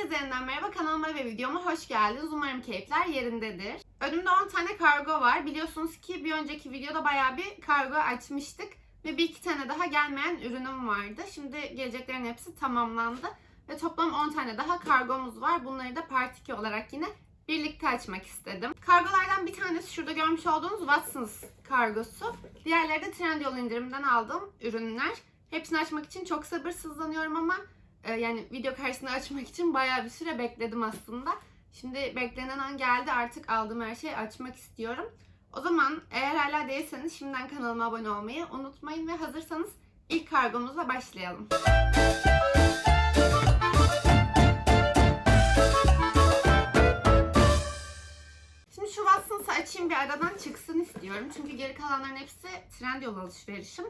Herkese yeniden merhaba kanalıma ve videoma hoş geldiniz. Umarım keyifler yerindedir. Önümde 10 tane kargo var. Biliyorsunuz ki bir önceki videoda bayağı bir kargo açmıştık. Ve bir iki tane daha gelmeyen ürünüm vardı. Şimdi geleceklerin hepsi tamamlandı. Ve toplam 10 tane daha kargomuz var. Bunları da part 2 olarak yine birlikte açmak istedim. Kargolardan bir tanesi şurada görmüş olduğunuz Watsons kargosu. Diğerleri de Trendyol indirimden aldığım ürünler. Hepsini açmak için çok sabırsızlanıyorum ama e, yani video karşısında açmak için bayağı bir süre bekledim aslında. Şimdi beklenen an geldi artık aldığım her şeyi açmak istiyorum. O zaman eğer hala değilseniz şimdiden kanalıma abone olmayı unutmayın ve hazırsanız ilk kargomuzla başlayalım. Şimdi şu Watsons'ı açayım bir aradan çıksın istiyorum. Çünkü geri kalanların hepsi Trendyol alışverişim.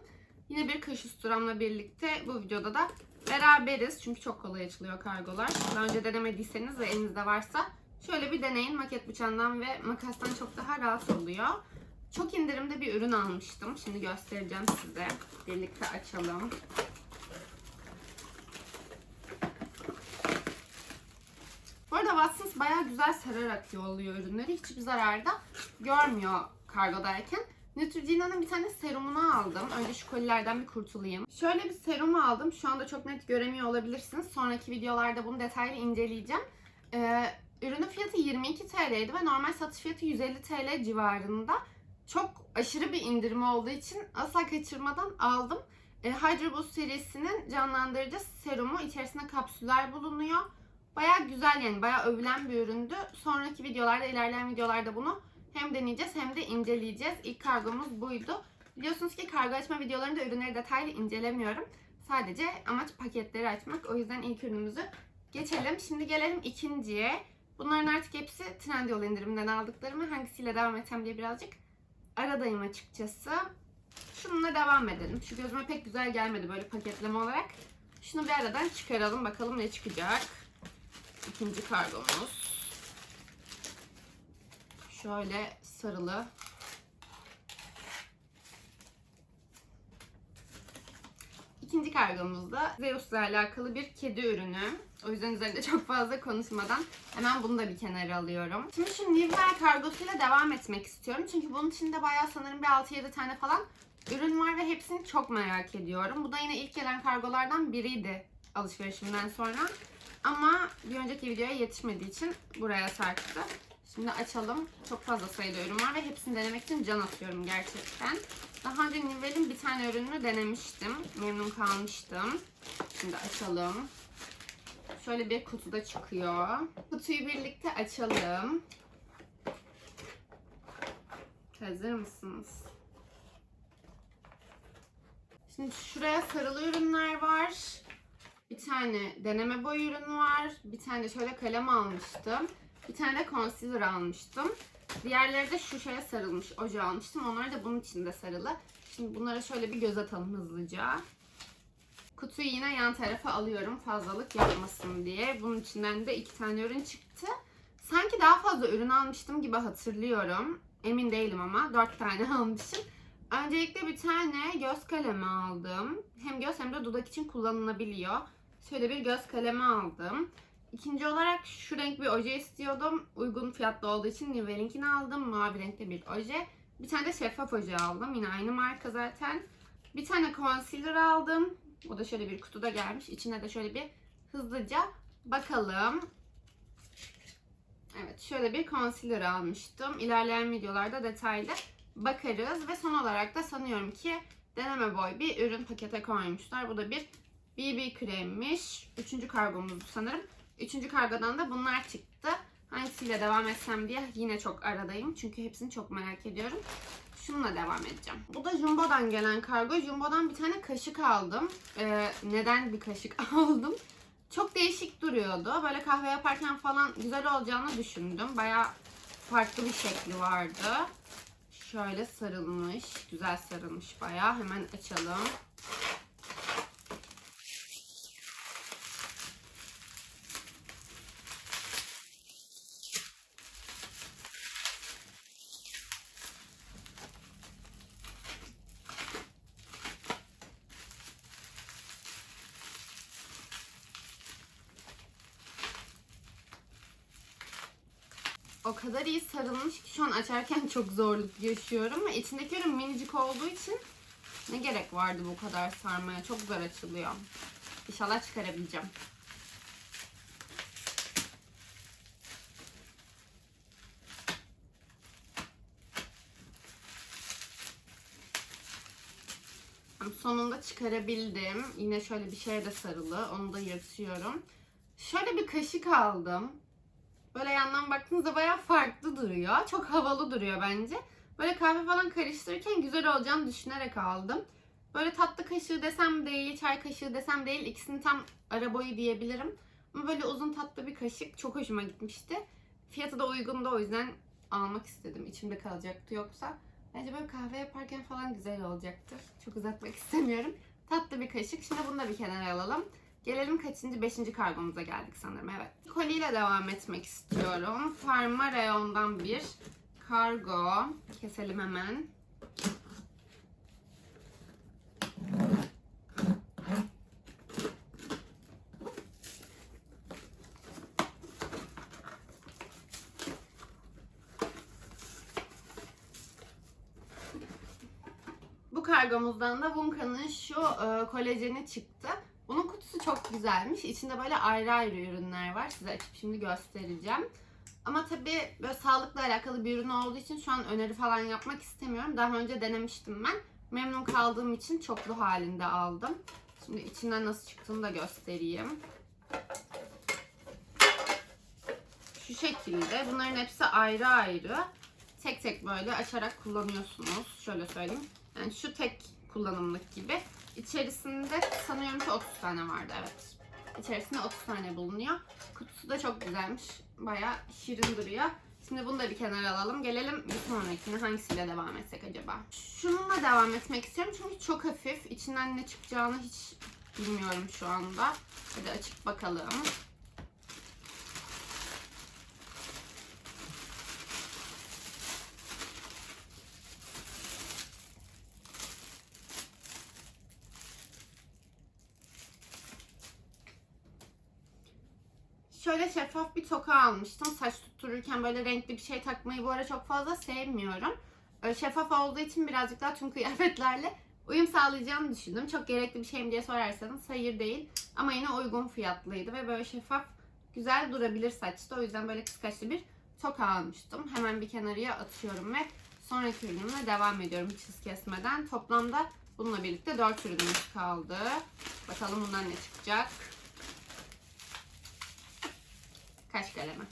Yine bir kış usturamla birlikte bu videoda da beraberiz. Çünkü çok kolay açılıyor kargolar. Daha önce denemediyseniz ve elinizde varsa şöyle bir deneyin. Maket bıçağından ve makastan çok daha rahat oluyor. Çok indirimde bir ürün almıştım. Şimdi göstereceğim size. Birlikte açalım. Bu arada Watsons bayağı güzel sararak yolluyor ürünleri. Hiçbir zarar da görmüyor kargodayken. Neutrogena'nın bir tane serumunu aldım. Önce şu kolilerden bir kurtulayım. Şöyle bir serum aldım. Şu anda çok net göremiyor olabilirsiniz. Sonraki videolarda bunu detaylı inceleyeceğim. Ee, ürünün fiyatı 22 TL'ydi ve normal satış fiyatı 150 TL civarında. Çok aşırı bir indirimi olduğu için asla kaçırmadan aldım. E, Hydro Boost serisinin canlandırıcı serumu içerisinde kapsüller bulunuyor. Baya güzel yani baya övülen bir üründü. Sonraki videolarda ilerleyen videolarda bunu hem deneyeceğiz hem de inceleyeceğiz. İlk kargomuz buydu. Biliyorsunuz ki kargo açma videolarında ürünleri detaylı incelemiyorum. Sadece amaç paketleri açmak. O yüzden ilk ürünümüzü geçelim. Şimdi gelelim ikinciye. Bunların artık hepsi Trendyol indirimden aldıklarımı. Hangisiyle devam etsem diye birazcık aradayım açıkçası. Şununla devam edelim. Şu gözüme pek güzel gelmedi böyle paketleme olarak. Şunu bir aradan çıkaralım. Bakalım ne çıkacak. İkinci kargomuz. Şöyle sarılı. İkinci kargomuzda Zeus'la alakalı bir kedi ürünü. O yüzden üzerinde çok fazla konuşmadan hemen bunu da bir kenara alıyorum. Şimdi şu Nivea kargosuyla devam etmek istiyorum. Çünkü bunun içinde bayağı sanırım bir 6-7 tane falan ürün var ve hepsini çok merak ediyorum. Bu da yine ilk gelen kargolardan biriydi alışverişimden sonra. Ama bir önceki videoya yetişmediği için buraya sarktı. Şimdi açalım. Çok fazla sayıda ürün var ve hepsini denemek için can atıyorum gerçekten. Daha önce Nivel'in bir tane ürününü denemiştim. Memnun kalmıştım. Şimdi açalım. Şöyle bir kutuda çıkıyor. Kutuyu birlikte açalım. Hazır mısınız? Şimdi şuraya sarılı ürünler var. Bir tane deneme boy ürün var. Bir tane şöyle kalem almıştım. Bir tane de concealer almıştım. Diğerleri de şu şeye sarılmış oje almıştım. Onlar da bunun içinde sarılı. Şimdi bunlara şöyle bir göz atalım hızlıca. Kutuyu yine yan tarafa alıyorum fazlalık yapmasın diye. Bunun içinden de iki tane ürün çıktı. Sanki daha fazla ürün almıştım gibi hatırlıyorum. Emin değilim ama dört tane almışım. Öncelikle bir tane göz kalemi aldım. Hem göz hem de dudak için kullanılabiliyor. Şöyle bir göz kalemi aldım. İkinci olarak şu renk bir oje istiyordum. Uygun fiyatlı olduğu için Nivel'inkini aldım. Mavi renkte bir oje. Bir tane de şeffaf oje aldım. Yine aynı marka zaten. Bir tane concealer aldım. O da şöyle bir kutuda gelmiş. İçine de şöyle bir hızlıca bakalım. Evet şöyle bir concealer almıştım. İlerleyen videolarda detaylı bakarız. Ve son olarak da sanıyorum ki deneme boy bir ürün pakete koymuşlar. Bu da bir BB kremmiş. Üçüncü kargomuz sanırım. Üçüncü kargodan da bunlar çıktı. Hangisiyle devam etsem diye yine çok aradayım. Çünkü hepsini çok merak ediyorum. Şununla devam edeceğim. Bu da Jumbo'dan gelen kargo. Jumbo'dan bir tane kaşık aldım. Ee, neden bir kaşık aldım? Çok değişik duruyordu. Böyle kahve yaparken falan güzel olacağını düşündüm. Baya farklı bir şekli vardı. Şöyle sarılmış. Güzel sarılmış baya. Hemen açalım. O kadar iyi sarılmış ki şu an açarken çok zorluk yaşıyorum. Ve içindeki ürün minicik olduğu için ne gerek vardı bu kadar sarmaya? Çok zor açılıyor. İnşallah çıkarabileceğim. Sonunda çıkarabildim. Yine şöyle bir şeye de sarılı. Onu da yırtıyorum. Şöyle bir kaşık aldım. Böyle yandan baktığınızda bayağı farklı duruyor. Çok havalı duruyor bence. Böyle kahve falan karıştırırken güzel olacağını düşünerek aldım. Böyle tatlı kaşığı desem değil, çay kaşığı desem değil. İkisini tam ara boyu diyebilirim. Ama böyle uzun tatlı bir kaşık çok hoşuma gitmişti. Fiyatı da uygundu o yüzden almak istedim. İçimde kalacaktı yoksa. Bence böyle kahve yaparken falan güzel olacaktır. Çok uzatmak istemiyorum. Tatlı bir kaşık. Şimdi bunu da bir kenara alalım. Gelelim kaçıncı? Beşinci kargomuza geldik sanırım. Evet. Koliyle devam etmek istiyorum. Farma reyondan bir kargo. Keselim hemen. Bu kargomuzdan da Wunka'nın şu e, kolajeni çıktı. Çok güzelmiş. İçinde böyle ayrı ayrı ürünler var. Size açıp şimdi göstereceğim. Ama tabii böyle sağlıkla alakalı bir ürün olduğu için şu an öneri falan yapmak istemiyorum. Daha önce denemiştim ben. Memnun kaldığım için çoklu halinde aldım. Şimdi içinden nasıl çıktığını da göstereyim. Şu şekilde. Bunların hepsi ayrı ayrı. Tek tek böyle açarak kullanıyorsunuz. Şöyle söyleyeyim. Yani şu tek kullanımlık gibi. İçerisinde sanıyorum ki 30 tane vardı evet. İçerisinde 30 tane bulunuyor. Kutusu da çok güzelmiş. Baya şirin duruyor. Şimdi bunu da bir kenara alalım. Gelelim bir sonrakine hangisiyle devam etsek acaba? Şununla devam etmek istiyorum çünkü çok hafif. İçinden ne çıkacağını hiç bilmiyorum şu anda. Hadi açıp bakalım. Şöyle şeffaf bir toka almıştım. Saç tuttururken böyle renkli bir şey takmayı bu ara çok fazla sevmiyorum. Şeffaf olduğu için birazcık daha tüm kıyafetlerle uyum sağlayacağımı düşündüm. Çok gerekli bir şey mi diye sorarsanız hayır değil. Ama yine uygun fiyatlıydı ve böyle şeffaf güzel durabilir saçta. O yüzden böyle kıskaçlı bir toka almıştım. Hemen bir kenarıya atıyorum ve sonraki ürünümle devam ediyorum hiç hız kesmeden. Toplamda bununla birlikte 4 ürünümüz kaldı. Bakalım bundan ne çıkacak. Kaş kalemi.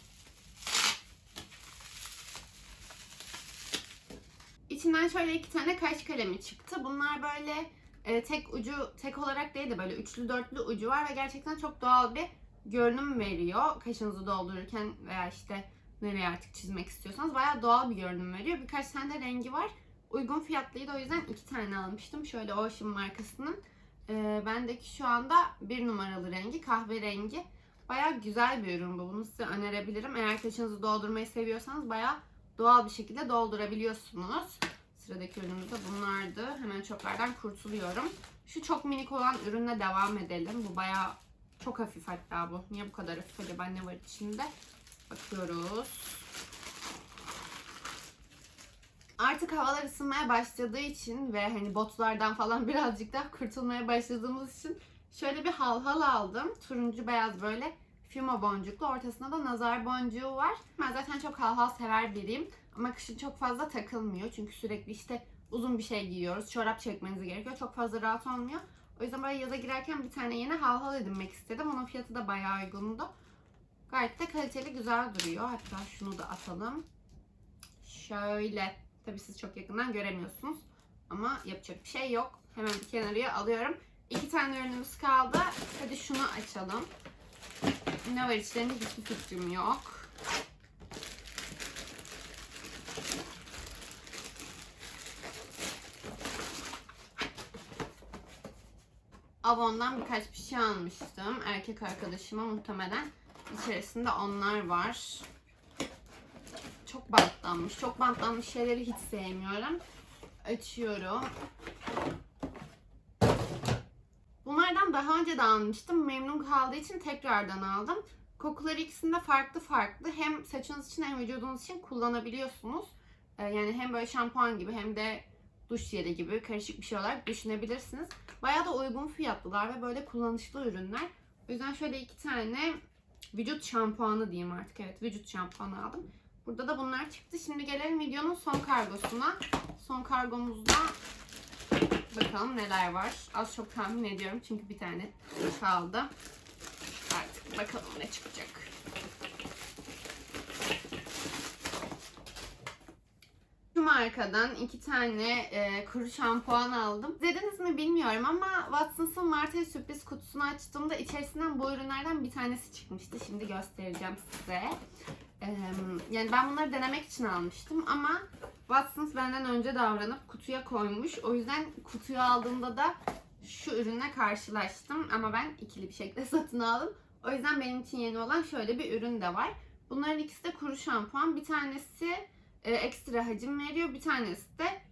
İçinden şöyle iki tane kaş kalemi çıktı. Bunlar böyle e, tek ucu tek olarak değil de böyle üçlü dörtlü ucu var ve gerçekten çok doğal bir görünüm veriyor. Kaşınızı doldururken veya işte nereye artık çizmek istiyorsanız bayağı doğal bir görünüm veriyor. Birkaç tane de rengi var. Uygun fiyatlıydı o yüzden iki tane almıştım. Şöyle Ocean markasının. E, bendeki şu anda bir numaralı rengi kahverengi. Baya güzel bir ürün bu. Bunu size önerebilirim. Eğer kaşınızı doldurmayı seviyorsanız baya doğal bir şekilde doldurabiliyorsunuz. Sıradaki ürünümüz de bunlardı. Hemen çöplerden kurtuluyorum. Şu çok minik olan ürünle devam edelim. Bu baya çok hafif hatta bu. Niye bu kadar hafif acaba ne var içinde? Bakıyoruz. Artık havalar ısınmaya başladığı için ve hani botlardan falan birazcık daha kurtulmaya başladığımız için Şöyle bir halhal aldım. Turuncu beyaz böyle fümo boncuklu. Ortasında da nazar boncuğu var. Ben zaten çok halhal sever biriyim. Ama kışın çok fazla takılmıyor. Çünkü sürekli işte uzun bir şey giyiyoruz. Çorap çekmeniz gerekiyor. Çok fazla rahat olmuyor. O yüzden böyle yaza girerken bir tane yeni halhal edinmek istedim. Onun fiyatı da bayağı uygundu. Gayet de kaliteli güzel duruyor. Hatta şunu da atalım. Şöyle. Tabii siz çok yakından göremiyorsunuz. Ama yapacak bir şey yok. Hemen bir kenarıya alıyorum. İki tane ürünümüz kaldı. Hadi şunu açalım. Ne var içlerinde hiçbir fikrim yok. Avon'dan birkaç bir şey almıştım. Erkek arkadaşıma muhtemelen. İçerisinde onlar var. Çok bantlanmış. Çok bantlanmış şeyleri hiç sevmiyorum. Açıyorum. Daha önce de almıştım. Memnun kaldığı için tekrardan aldım. Kokuları ikisinde farklı farklı. Hem saçınız için hem vücudunuz için kullanabiliyorsunuz. Ee, yani hem böyle şampuan gibi hem de duş jeli gibi karışık bir şey olarak düşünebilirsiniz. Bayağı da uygun fiyatlılar ve böyle kullanışlı ürünler. O yüzden şöyle iki tane vücut şampuanı diyeyim artık. Evet vücut şampuanı aldım. Burada da bunlar çıktı. Şimdi gelelim videonun son kargosuna. Son kargomuzda bakalım neler var. Az çok tahmin ediyorum çünkü bir tane kaldı. Artık bakalım ne çıkacak. Şu markadan iki tane e, kuru şampuan aldım. Dediniz mi bilmiyorum ama Watsons'ın Mart ayı sürpriz kutusunu açtığımda içerisinden bu ürünlerden bir tanesi çıkmıştı. Şimdi göstereceğim size. E, yani ben bunları denemek için almıştım ama Watsons benden önce davranıp kutuya koymuş. O yüzden kutuyu aldığımda da şu ürünle karşılaştım ama ben ikili bir şekilde satın aldım. O yüzden benim için yeni olan şöyle bir ürün de var. Bunların ikisi de kuru şampuan. Bir tanesi e, ekstra hacim veriyor. Bir tanesi de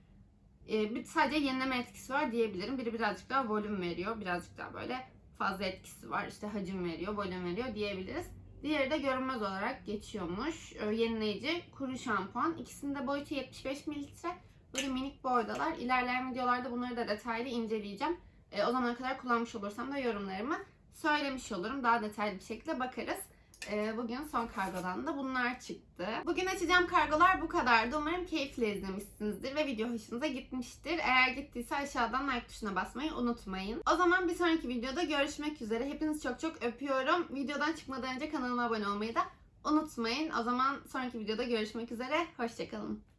e, bir sadece yenileme etkisi var diyebilirim. Biri birazcık daha volüm veriyor. Birazcık daha böyle fazla etkisi var. İşte hacim veriyor, volüm veriyor diyebiliriz. Diğeri de görünmez olarak geçiyormuş. E, yenileyici kuru şampuan. İkisinin de boyutu 75 mililitre. Böyle minik boydalar. İlerleyen videolarda bunları da detaylı inceleyeceğim. E, o zamana kadar kullanmış olursam da yorumlarımı söylemiş olurum. Daha detaylı bir şekilde bakarız. E, bugün son kargodan da bunlar çıktı. Bugün açacağım kargolar bu kadardı. Umarım keyifle izlemişsinizdir ve video hoşunuza gitmiştir. Eğer gittiyse aşağıdan like tuşuna basmayı unutmayın. O zaman bir sonraki videoda görüşmek üzere. Hepinizi çok çok öpüyorum. Videodan çıkmadan önce kanalıma abone olmayı da unutmayın. O zaman sonraki videoda görüşmek üzere. Hoşçakalın.